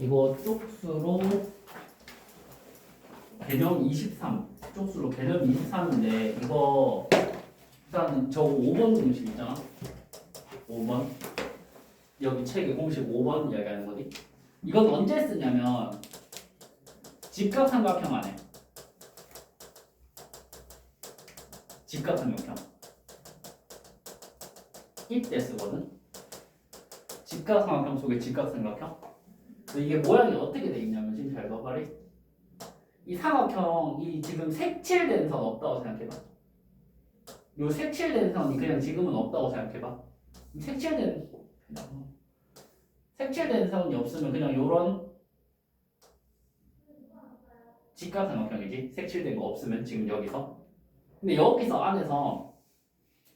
이거 쪽수로 개념 23 쪽수로 개념 23인데 이거 일단 저 5번 공식 있잖아. 5번. 여기 책에 공식 5번 이야기하는 거지. 이건 언제 쓰냐면 직각삼각형 안에. 직각삼각형. 이때 쓰거든. 직각삼각형 속에 직각삼각형 이게 모양이 어떻게 돼 있냐면 지금 잘 봐, 빨리. 이 삼각형 이 지금 색칠된 선 없다고 생각해봐. 요 색칠된 선이 그냥 지금은 없다고 생각해봐. 이 색칠된 색칠된 선이 없으면 그냥 요런 직각삼각형이지. 색칠된 거 없으면 지금 여기서. 근데 여기서 안에서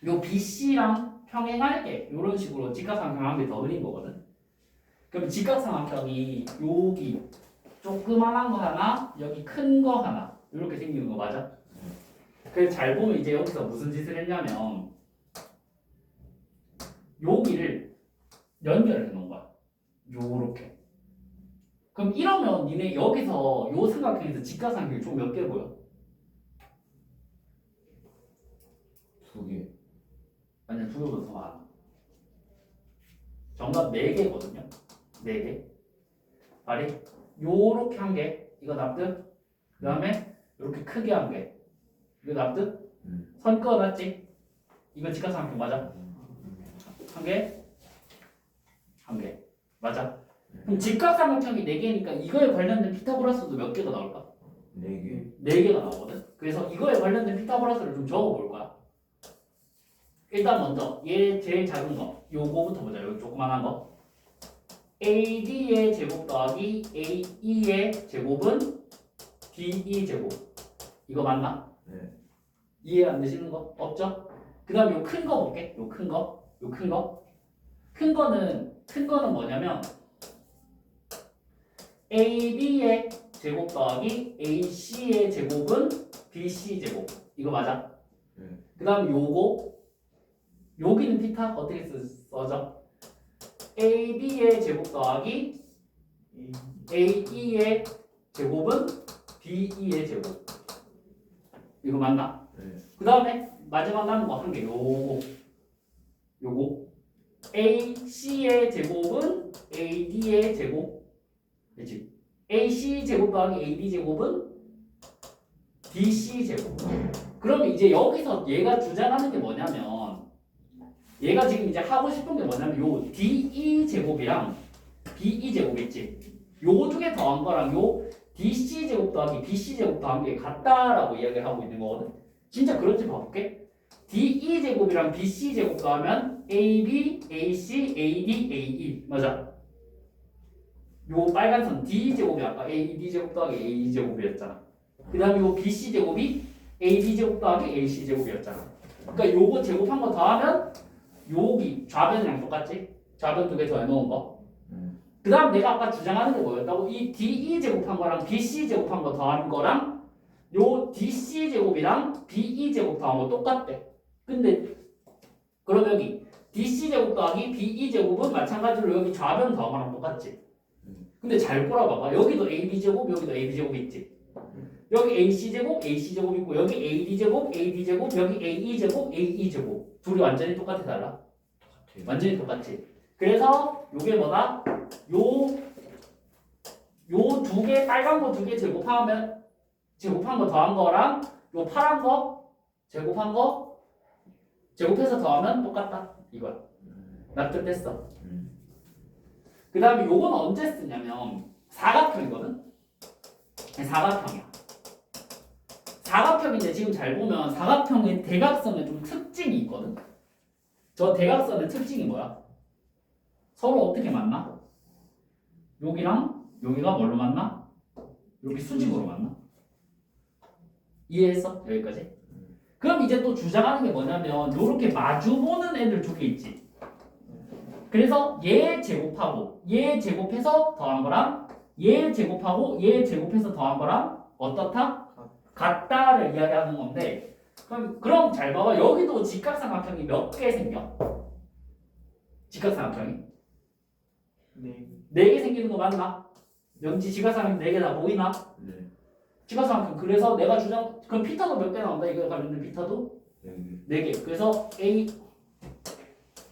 요 BC랑 평행할 게 요런 식으로 직각삼각형 한개더 그린 거거든. 그럼 직각삼각형이 여기 조그만한 거 하나, 여기 큰 거 하나 이렇게 생기는 거 맞아? 그래서 잘 보면 이제 여기서 무슨 짓을 했냐면 여기를 연결해 놓은 거야. 요렇게. 그럼 이러면 니네 여기서 요 삼각형에서 직각삼각형이 총 몇 개 보여? 두 개. 아니 두 개보다 더 많아. 정답 4개거든요. 4개. 말이 요렇게 한 개. 이거 납득? 그 다음에 요렇게 크게 한 개. 이거 납득? 음. 선 그어놨지? 이거 직각삼각형 맞아? 한 개? 한 개. 맞아? 그럼 직각삼각형이 4개니까 이거에 관련된 피타고라스도 몇 개가 나올까? 네 개. 4개가 나오거든? 그래서 이거에 관련된 피타고라스를 좀 적어볼 거야. 일단 먼저 얘 제일 작은 거 요거부터 보자. 여기 조그만한 거. AD의 제곱 더하기 AE의 제곱은 DE 제곱. 이거 맞나? 네. 이해 안 되시는 거 없죠? 그 다음에 요큰 거 볼게. 요 큰 거. 요 큰 거. 큰 거는 큰 거는 뭐냐면 AB의 제곱 더하기 AC의 제곱은 BC 제곱. 이거 맞아? 네. 그 다음 요거 여기는 피타 어떻게 쓰, 써져? AB의 제곱 더하기 AE의 제곱은 BE의 제곱. 이거 맞나? 네. 그 다음에 마지막 남은 거 한 개 요거 요거 AC의 제곱은 AD의 제곱 그렇지 AC 제곱 더하기 AD 제곱은 BC 제곱 그러면 이제 여기서 얘가 주장하는 게 뭐냐면 얘가 지금 이제 하고 싶은 게 뭐냐면 요 DE 제곱이랑 BE 제곱 있지 요 중에 더한 거랑 요 DC 제곱 더하기 BC 제곱 더한 게 같다라고 이야기를 하고 있는 거거든 진짜 그런지 봐볼게. DE 제곱이랑 BC 제곱 더하면 AB, AC, AD, AE 맞아. 요 빨간 선 D 제곱이 아까 AD 제곱 더하기 AE 제곱이었잖아. 그다음에 요 BC 제곱이 AD 제곱 더하기 AC 제곱이었잖아. 그러니까 요거 제곱한 거 더하면 여기 좌변이랑 똑같지? 좌변 두 개 더해 놓은 거. 음. 그 다음 내가 아까 주장하는 게 뭐였다고? 이 DE 제곱한 거랑 BC 제곱한 거 더한 거랑 요 DC 제곱이랑 BE 제곱 더한 거 똑같대. 근데 그럼 여기 DC 제곱 더하기 BE 제곱은 마찬가지로 여기 좌변 더한 거랑 똑같지. 근데 잘 꼬라봐봐. 여기도 AB 제곱, 여기도 AB 제곱 있지. 여기 AC 제곱, AC 제곱 있고 여기 AD 제곱, AD 제곱, 여기 AE 제곱, AE 제곱. 둘이 완전히 똑같아 달라. 같아요. 완전히 똑같지. 그래서 요게 뭐다? 요 요 두 개 빨간 거 두 개 제곱하면 제곱한 거 더한 거랑 요 파란 거 제곱한 거 제곱해서 더하면 똑같다 이거야. 납득됐어. 음. 그 다음에 요건 언제 쓰냐면 사각형이거든. 사각형이야. 사각형인데 지금 잘 보면 사각형의 대각선에 좀 특징이 있거든. 저 대각선의 특징이 뭐야? 서로 어떻게 만나? 여기랑 여기가 뭘로 만나? 여기 수직으로 만나? 이해했어? 여기까지? 그럼 이제 또 주장하는 게 뭐냐면 이렇게 마주보는 애들 두 개 있지. 그래서 얘 제곱하고 얘 제곱해서 더한 거랑 얘 제곱하고 얘 제곱해서 더한 거랑 어떻다? 같다를 이야기하는 건데 그럼 그럼 잘 봐봐 여기도 직각삼각형이 몇 개 생겨? 직각삼각형이 네. 네 개 생기는 거 맞나? 명지 지가상이 4개 다 보이나? 네. 지가상품 그래서 내가 주장 그럼 피타도 몇 개 나온다 이거 관련된 피타도 네 개. 4개 그래서 A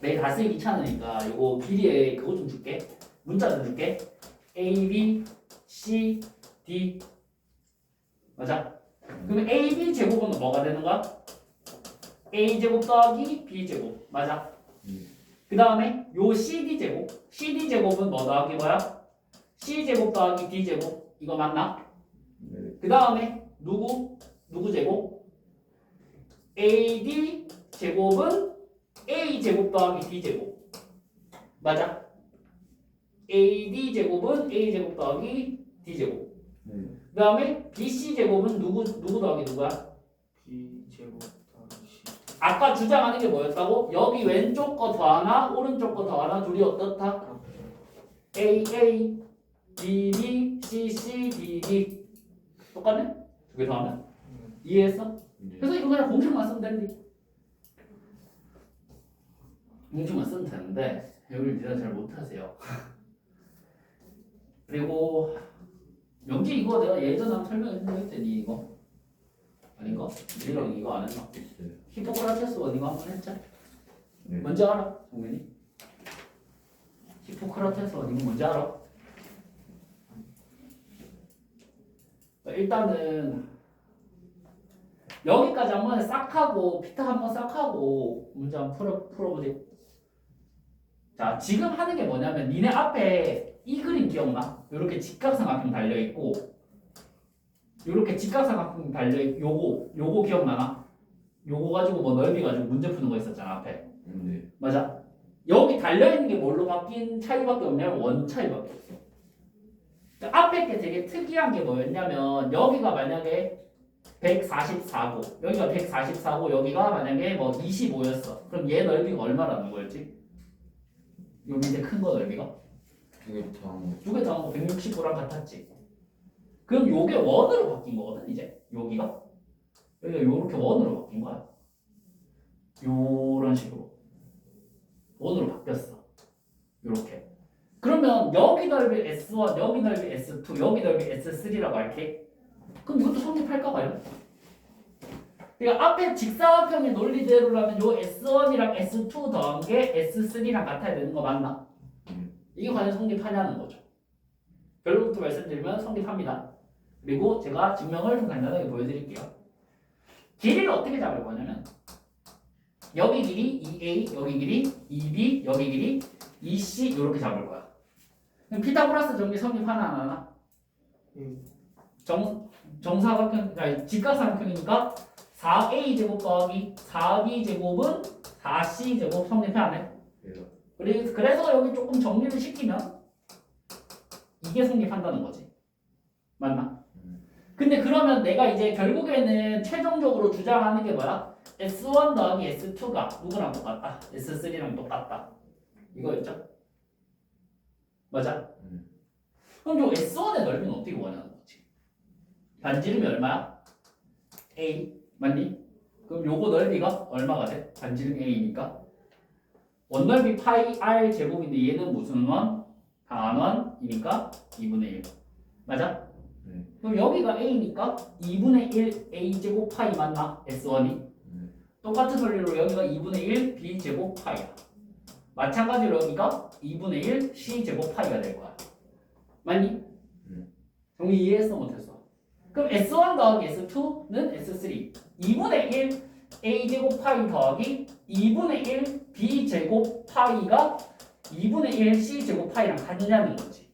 내일 다 쓰기 귀찮으니까 요거 길이에 그거 좀 줄게 문자 좀 줄게 A, B, C, D 맞아? 그러면 A, B 제곱은 뭐가 되는 거야? A 제곱 더하기 B 제곱 맞아? 음. 그 다음에 요 CD 제곱 CD 제곱은 뭐 더하기 뭐야? C 제곱 더하기 D 제곱 이거 맞나? 네. 그 다음에 누구? 누구 제곱? AD 제곱은 A 제곱 더하기 D 제곱 맞아? AD 제곱은 A 제곱 더하기 D 제곱 네. 그 다음에 BC 제곱은 누구 누구 더하기 누구야? B 제곱 더하기 C 아까 주장하는 게 뭐였다고? 여기 왼쪽 거 더하나 오른쪽 거 더하나 둘이 어떻다? A A B B C C D D 똑같네? 두 개 더하면 이해했어? 네. 그래서 이거 그냥 공식만 쓰면 되는데 공식만 쓰면 되는데 여기를 니가 잘 못하세요 그리고 여기 이거 내가 예전에 한번 거 했더니 이거 아닌가? 니랑 이거 안 했나? 히포크라테스 원 이거 한번 했자 네. 뭔지 알아? 정민이? 히포크라테스 원 이거 뭔지 알아? 일단은 여기까지 한번 싹 하고 피타 한번 싹 하고 문제 한번 풀어 풀어보지. 자 지금 하는 게 뭐냐면 니네 앞에 이 그림 기억나? 이렇게 직각삼각형 달려 있고 이렇게 직각삼각형 달려 있 요거 요거 기억나나? 요거 가지고 뭐 넓이 가지고 문제 푸는 거 있었잖아 앞에. 네. 맞아. 여기 달려 있는 게 뭘로 바뀐 차이밖에 없냐면 원 차이밖에 없어. 그러니까 앞에 게 되게 특이한 게 뭐였냐면 여기가 만약에 144고 여기가 144고 여기가 만약에 뭐 25였어. 그럼 얘 넓이가 얼마라는 거였지? 요 밑에 큰 거 넓이가 두 개 더한 거. 두 개 더한 거 169랑 같았지. 그럼 요게 원으로 바뀐 거거든 이제 여기가 여기가 요렇게 원으로 바뀐 거야. 요런 식으로 원으로 바뀌었어. 요렇게. 그러면 여기 넓이 S1, 여기 넓이 S2, 여기 넓이 S3라고 할게. 그럼 이것도 성립할까 봐요. 그러니까 앞에 직사각형의 논리대로라면 요 S1이랑 S2 더한 게 S3랑 같아야 되는 거 맞나? 음. 이게 과연 성립하냐는 거죠. 결론부터 말씀드리면 성립합니다. 그리고 제가 증명을 좀 간단하게 보여드릴게요. 길이를 어떻게 잡을 거냐면 여기 길이 2a, 여기 길이 2b, 여기 길이 2c 이렇게 잡을 거야. 그럼 피타고라스 정리 성립 하나 안 하나? 예. 정 정사각형, 아니 직각삼각형이니까 4a 제곱 더하기 4b 제곱은 4c 제곱 성립해 안 해? 네. 그래- 그래서 여기 조금 정리를 시키면 이게 성립한다는 거지. 맞나? 음. 근데 그러면 내가 이제 결국에는 최종적으로 주장하는 게 뭐야? S1 더하기 S2가 누구랑 똑같다? S3랑 똑같다. 이거였죠? 맞아? 음. 그럼 요 S1의 넓이는 어떻게 원하는 거지? 반지름이 얼마야? A. 맞니? 그럼 요거 넓이가 얼마가 돼? 반지름 A니까 원넓이 파이 R 제곱인데 얘는 무슨 원? 단원이니까 2분의 1 맞아? 네. 그럼 여기가 A니까 2분의 1 A 제곱 파이 맞나? S1이 네. 똑같은 원리로 여기가 2분의 1 B 제곱 파이야 마찬가지로 여기가 2분의 1 C 제곱 파이가 될 거야 맞니? 네. 정리 이해했어 못했어? 그럼 S1 더하기 S2는 S3 2분의 1 A 제곱 파이 더하기 2분의 1 B 제곱 파이가 2분의 1 C 제곱 파이랑 같냐는 거지.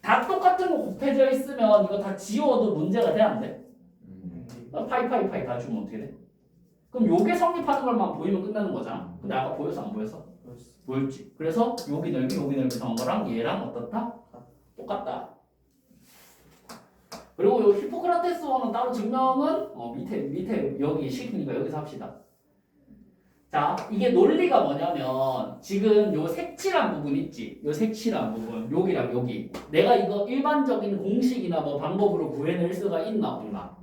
다 똑같은 거 곱해져 있으면 이거 다 지워도 문제가 돼 안 돼? 음. 어, 파이 파이 파이 다 주면 어떻게 돼? 그럼 요게 성립하는 걸만 보이면 끝나는 거잖아. 근데 아까 보였어 안 보였어? 보였지. 그래서 여기 넓이 여기 넓이 더한 거랑 얘랑 어떻다? 똑같다. 그리고 요 히포크라테스 원은 따로 증명은 어, 밑에 밑에 여기 시키니까 여기서 합시다. 자, 이게 논리가 뭐냐면 지금 요 색칠한 부분 있지? 요 색칠한 부분 여기랑 여기 내가 이거 일반적인 공식이나 뭐 방법으로 구해낼 수가 있나 없나?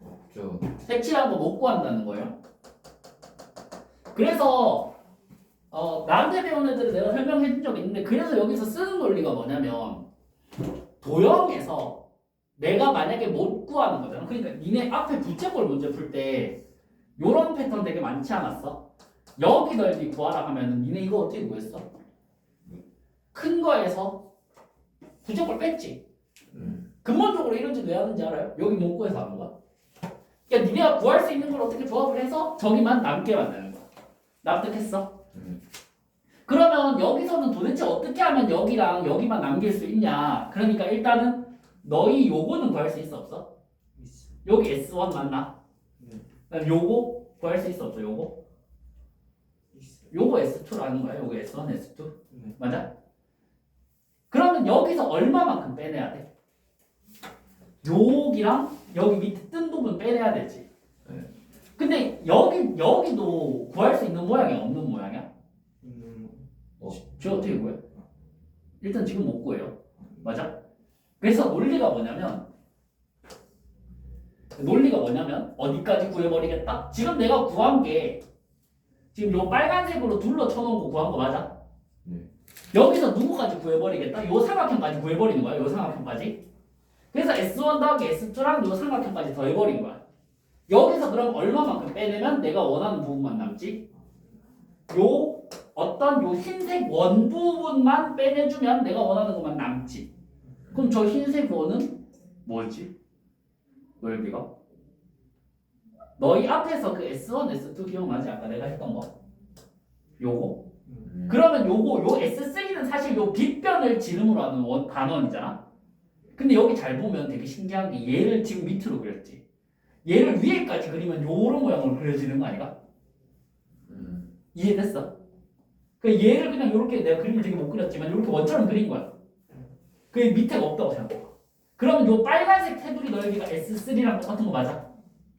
없죠. 색칠한 거 못 구한다는 거예요. 그래서 어, 나한테 배운 애들은 내가 설명해 준 적이 있는데 그래서 여기서 쓰는 논리가 뭐냐면 도형에서 내가 만약에 못 구하는 거잖아. 그러니까 니네 앞에 부채꼴 문제 풀때 요런 패턴 되게 많지 않았어? 여기 넓이 구하라 하면은 니네 이거 어떻게 구했어? 큰 거에서 부채꼴 뺐지. 음. 근본적으로 이런 짓왜 하는지 알아요? 여기 못 구해서 하는 거야. 그러니까 니네가 구할 수 있는 걸 어떻게 조합을 해서 저기만 남게 만드는 거야. 납득했어? 음. 그러면 여기서는 도대체 어떻게 하면 여기랑 여기만 남길 수 있냐? 그러니까 일단은 너희 요거는 구할 수 있어 없어? 여기 S1 맞나? 네. 그다음 요거 구할 수 있어 없어? 요거? 요거 S2라는 거야? 요거 S1, S2? 네. 맞아? 그러면 여기서 얼마만큼 빼내야 돼? 여기랑 여기 밑에 뜬 부분 빼내야 되지. 네. 근데 여기 여기도 구할 수 있는 모양이 없는 모양이야? 있는 어. 저 어떻게 구해? 일단 지금 못 구해요. 맞아? 그래서 논리가 뭐냐면 논리가 뭐냐면 어디까지 구해버리겠다? 지금 내가 구한 게 지금 요 빨간색으로 둘러 쳐놓은 거 구한 거 맞아? 네. 여기서 누구까지 구해버리겠다? 요 삼각형까지 구해버리는 거야. 요 삼각형까지. 그래서 S1 더하기 S2랑 요 삼각형까지 더해버린 거야. 여기서 그럼 얼마만큼 빼내면 내가 원하는 부분만 남지? 요 어떤 요 흰색 원 부분만 빼내주면 내가 원하는 것만 남지. 그럼 저 흰색 원은 뭐지? 넓이가? 너희 앞에서 그 S1, S2 기억나지? 아까 내가 했던 거. 요거. 음. 그러면 요거 요 S3는 사실 요 빗변을 지름으로 하는 원 단원이잖아. 근데 여기 잘 보면 되게 신기한 게 얘를 지금 밑으로 그렸지. 얘를 위에까지 그리면 요런 모양으로 그려지는 거 아니가? 음. 이해됐어? 그 얘를 그냥 이렇게 내가 그림을 되게 못 그렸지만 이렇게 원처럼 그린 거야. 그 밑에가 없다고 생각해. 그러면 요 빨간색 테두리 넓이가 S3랑 똑같은 거 맞아?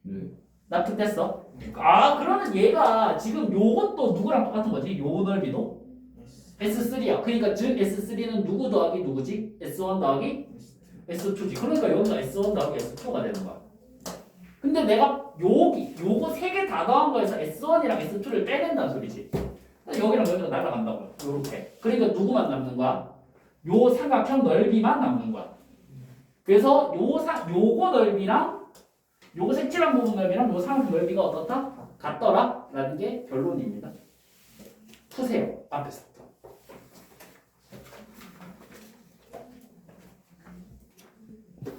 네. 납득됐어? 아 그러면 얘가 지금 요것도 누구랑 똑같은 거지? 요 넓이도? S. S3야. 그러니까 즉 S3는 누구 더하기 누구지? S1 더하기 S. S2지. 그러니까 여기가 S1 더하기 S2가 되는 거야. 근데 내가 여기 요거 세 개 다 더한 거에서 S1이랑 S2를 빼낸다는 소리지. 여기랑 여기가 날아간다고요. 요렇게. 그러니까 누구만 남는 거야? 요 삼각형 넓이만 남는 거야. 그래서 요 사, 요거 넓이랑 요거 색칠한 부분 넓이랑 요 삼각형 넓이가 어떻다? 같더라? 라는 게 결론입니다. 푸세요. 앞에서.